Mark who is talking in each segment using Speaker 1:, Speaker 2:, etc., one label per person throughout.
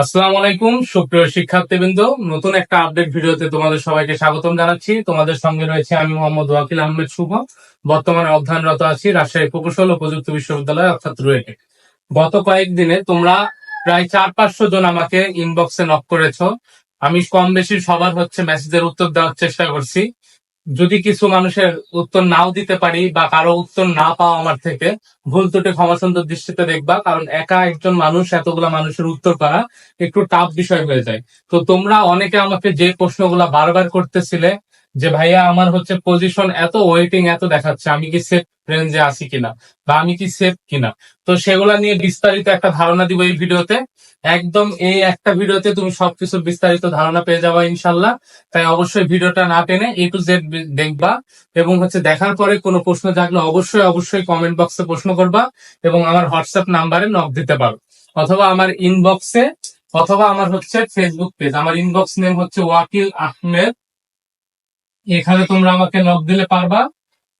Speaker 1: আসসালামু আলাইকুম, সুপ্রিয় শিক্ষার্থীবৃন্দ। নতুন একটা আপডেট ভিডিওতে তোমাদের সবাইকে স্বাগতম জানাচ্ছি। তোমাদের সঙ্গে রয়েছে আমি মোহাম্মদ ওয়াকিল আহমেদ শুভ। বর্তমানে অধ্যয়নরত আছি রাজশাহী প্রকৌশল ও প্রযুক্তি বিশ্ববিদ্যালয়, অর্থাৎ রুয়েটে। গত কয়েকদিনে তোমরা প্রায় চার পাঁচশো জন আমাকে ইনবক্সে নক করেছ। আমি কম বেশি সবার হচ্ছে মেসেজের উত্তর দেওয়ার চেষ্টা করছি। যদি কিছু মানুষের উত্তর নাও দিতে পারি বা কারও উত্তর না পাও আমার থেকে, ভুল ত্রুটি ক্ষমা সুন্দর দৃষ্টিতে দেখবা, কারণ একা একজন মানুষ এতগুলা মানুষের উত্তর করা একটু টাফ বিষয় হয়ে যায়। তো তোমরা অনেকে আমাকে যে প্রশ্নগুলা বারবার করতেছিলে যে, ভাইয়া, আমার হচ্ছে পজিশন এত ওয়েটিং এত দেখাচ্ছে, আমি কি সেফ রেঞ্জে আছি কিনা? বা আমি কি সেফ কিনা? তো সেগুলা নিয়ে বিস্তারিত একটা ধারণা দিব এই ভিডিওতে। একদম এই একটা ভিডিওতে তুমি সবকিছু বিস্তারিত ধারণা পেয়ে যাবা ইনশাল্লাহ তাই অবশ্যই ভিডিওটা না টেনে এ টু জেড দেখবা এবং হচ্ছে দেখার পরে কোনো প্রশ্ন থাকলে অবশ্যই অবশ্যই কমেন্ট বক্সে প্রশ্ন করবা এবং আমার হোয়াটসঅ্যাপ নাম্বারে নক দিতে পারো। অথবা আমার ইনবক্সে অথবা আমার হচ্ছে ফেসবুক পেজ আমার ইনবক্স নেম হচ্ছে ওয়াকিল আহমেদ এখানে তোমরা আমাকে নক দিলে পারবা।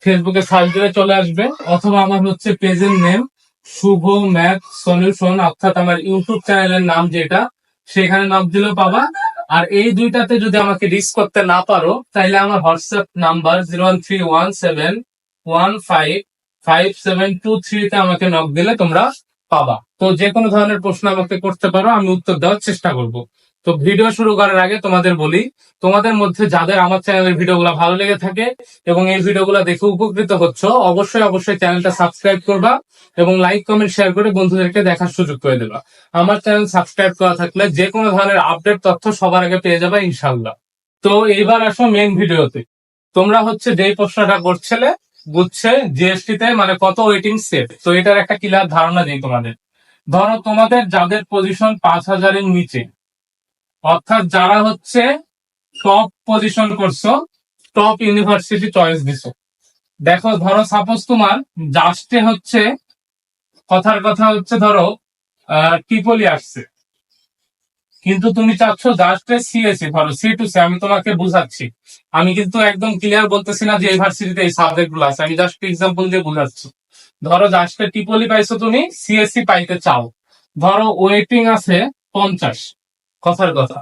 Speaker 1: ফেসবুকে সার্চ দিলে চলে আসবে। অথবা আমার হচ্ছে পেজের নেম শুভ ম্যাথ সলিউশন অর্থাৎ আমার ইউটিউব চ্যানেলের নাম যেটা, সেখানে নক দিলেও পাবা। আর এই দুইটাতে যদি আমাকে রিচ করতে না পারো তাহলে আমার WhatsApp number zero one three one seven one five five seven two থ্রিতে আমাকে নক দিলে তোমরা পাবা। তো যে কোনো ধরনের প্রশ্ন আমাকে করতে পারো, আমি উত্তর দেওয়ার চেষ্টা করব। তো ভিডিও শুরু করার আগে তোমাদের বলি, তোমাদের মধ্যে যাদের আমার চ্যানেলের ভিডিওগুলো ভালো লেগে থাকে এবং এই ভিডিওগুলো দেখে উপকৃত হচ্ছ, অবশ্যই অবশ্যই চ্যানেলটা সাবস্ক্রাইব করবা এবং লাইক, কমেন্ট, শেয়ার করে বন্ধুদেরকে দেখার সুযোগ করে দেবা। আমার চ্যানেল সাবস্ক্রাইব করা থাকলে যে কোনো ধরনের আপডেট তথ্য সবার আগে পেয়ে যাবে ইনশাল্লাহ তো এইবার আসো মেন ভিডিওতে। তোমরা হচ্ছে যে প্রশ্নটা করছিলে, বুঝছে জিএসটি তে মানে কত ওয়েটিং সেট তো এটার একটা ক্লিয়ার ধারণা দিই তোমাদের। ধরো তোমাদের যাদের পজিশন পাঁচ হাজারের নিচে অর্থাৎ যারা হচ্ছে টপ পজিশন করছ টপ ইউনিভার্সিটি চয়েস দিছো। দেখো, ধরো সাপোজ তোমার জাস্টে হচ্ছে, কথার কথা হচ্ছে ধরো টিপলি আসছে। কিন্তু তুমি চাচ্ছ জাস্টে সিএসি ধরো সি টু সি আমি তোমাকে বুঝাচ্ছি। আমি কিন্তু একদম ক্লিয়ার বলতেছি না যে ইউনিভার্সিটিতে এই সাবজেক্টগুলো আছে। আমি জাস্ট এক্সাম্পল দিয়ে বুঝাচ্ছি। ধরো জাস্টে টিপলি পাইছো তুমি সিএসসি পাইতে চাও। ধরো ওয়েটিং আছে পঞ্চাশ। কথার কথা।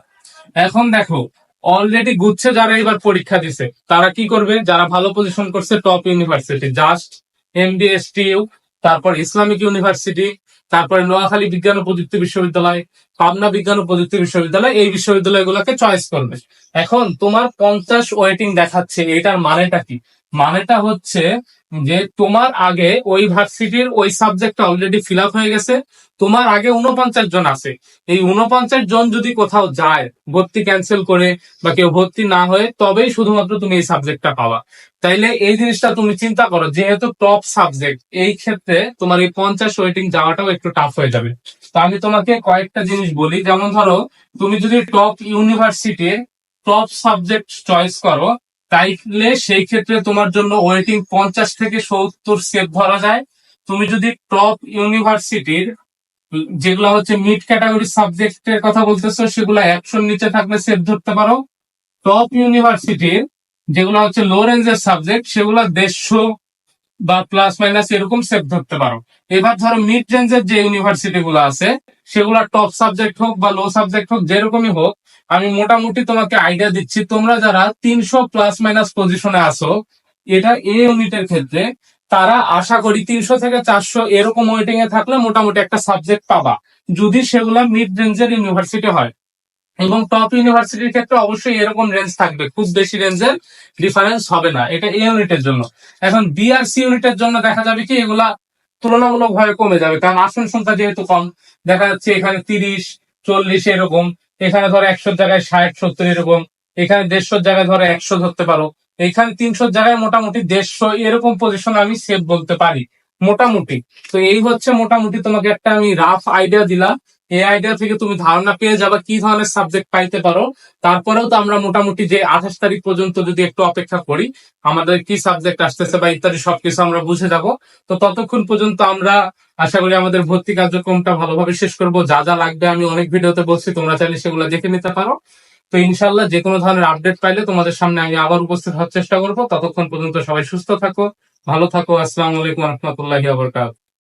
Speaker 1: এখন দেখো অলরেডি গুচ্ছে যারা এবার পরীক্ষা দিছে, তারা কি করবে? যারা ভালো পজিশন করছে টপ ইউনিভার্সিটি জাস্ট এমডিএসটিউ তারপর ইসলামিক ইউনিভার্সিটি তারপরে নোয়াখালী বিজ্ঞান ও প্রযুক্তি বিশ্ববিদ্যালয়, পাবনা বিজ্ঞান ও প্রযুক্তি বিশ্ববিদ্যালয়, এই বিশ্ববিদ্যালয়গুলোকে চয়েস করবে। এখন তোমার পঞ্চাশ ওয়েটিং দেখাচ্ছে, এটার মানেটা কি? মানেটা হচ্ছে যে তোমার আগে ওই ভার্সিটির ওই সাবজেক্টটা অলরেডি ফিল হয়ে গেছে, তোমার আগে উনপঞ্চাশ জন আছে। এই উনপঞ্চাশ জন যদি কোথাও যায়, ভর্তি ক্যান্সেল করে বা কেউ ভর্তি না হয়ে, তবেই শুধুমাত্র তুমি এই সাবজেক্টটা পাওয়া তাইলে এই জিনিসটা তুমি চিন্তা করো, যেহেতু টপ সাবজেক্ট এই ক্ষেত্রে তোমার এই পঞ্চাশ ওয়েটিং যাওয়াটাও একটু টাফ হয়ে যাবে। তো আমি তোমাকে কয়েকটা জিনিস বলি, যেমন ধরো, তুমি যদি টপ ইউনিভার্সিটির টপ সাবজেক্ট চয়েস করো তাইলে সেই ক্ষেত্রে তোমার জন্য ওয়েটিং পঞ্চাশ থেকে সত্তর সেট ধরা যায়। তুমি যদি টপ ইউনিভার্সিটির, যেগুলো হচ্ছে মিড ক্যাটাগরি সাবজেক্টের কথা বলতেছো, সেগুলো একশোর নিচে থাকলে সেট ধরতে পারো। টপ ইউনিভার্সিটির, যেগুলো হচ্ছে লো রেঞ্জের সাবজেক্ট সেগুলো দেড়শো বা প্লাস মাইনাস এরকম সেট ধরতে পারো। এবার ধরো মিড রেঞ্জের যে ইউনিভার্সিটি গুলো আছে, সেগুলো টপ সাবজেক্ট হোক বা লো সাবজেক্ট হোক, যেরকমই হোক আমি মোটামুটি তোমাকে আইডিয়া দিচ্ছি। তোমরা যারা তিনশো প্লাস মাইনাস পজিশনে আসো এটা এ ইউনিটের ক্ষেত্রে, তারা আশা করি তিনশো থেকে চারশো এরকম ওয়েটিং এ থাকলে মোটামুটি একটা সাবজেক্ট পাবা। যদি সেগুলো মিড রেঞ্জের ইউনিভার্সিটি হয়। এবং টপ ইউনিভার্সিটির ক্ষেত্রে অবশ্যই এরকম রেঞ্জ থাকবে। খুব বেশি রেঞ্জের ডিফারেন্স হবে না। এটা এ ইউনিটের জন্য। এখন বি আর সি ইউনিটের জন্য দেখা যাবে কি, এগুলা তুলনামূলক ভাবে কমে যাবে। কারণ আসন সংখ্যা যেহেতু কম, দেখা যাচ্ছে এখানে তিরিশ, চল্লিশ এরকম। এখানে ধরো একশো জায়গায় ষাট, সত্তর এরকম। এখানে দেড়শোর জায়গায় ধরো একশো ধরতে পারো। এখানে তিনশোর জায়গায় মোটামুটি দেড়শো এরকম পজিশন আমি সেভ বলতে পারি, মোটামুটি। তো এই হচ্ছে মোটামুটি তোমাকে একটা আমি রাফ আইডিয়া দিলাম। এই আইডিয়া থেকে তুমি ধারণা পেয়ে যাবে কি ধরনের সাবজেক্ট পাইতে পারো। তারপরেও তো আমরা মোটামুটি যে আঠাশ তারিখ পর্যন্ত যদি একটু অপেক্ষা করি, আমাদের কি সাবজেক্ট আসতেছে বা ইত্যাদি সবকিছু আমরা বুঝে যাব। তো ততক্ষণ পর্যন্ত আমরা আশা করি আমাদের ভর্তি কার্যক্রমটা ভালোভাবে শেষ করব। যা যা লাগবে আমি অনেক ভিডিওতে বলছি, তোমরা চাইলে সেগুলো দেখে নিতে পারো। তো ইনশাল্লাহ যে কোনো ধরনের আপডেট পাইলে তোমাদের সামনে আমি আবার উপস্থিত হওয়ার চেষ্টা করব। ততক্ষণ পর্যন্ত সবাই সুস্থ থাকো, ভালো থাকো। আসসালামু আলাইকুম রহমতুল্লাহ আবরকাত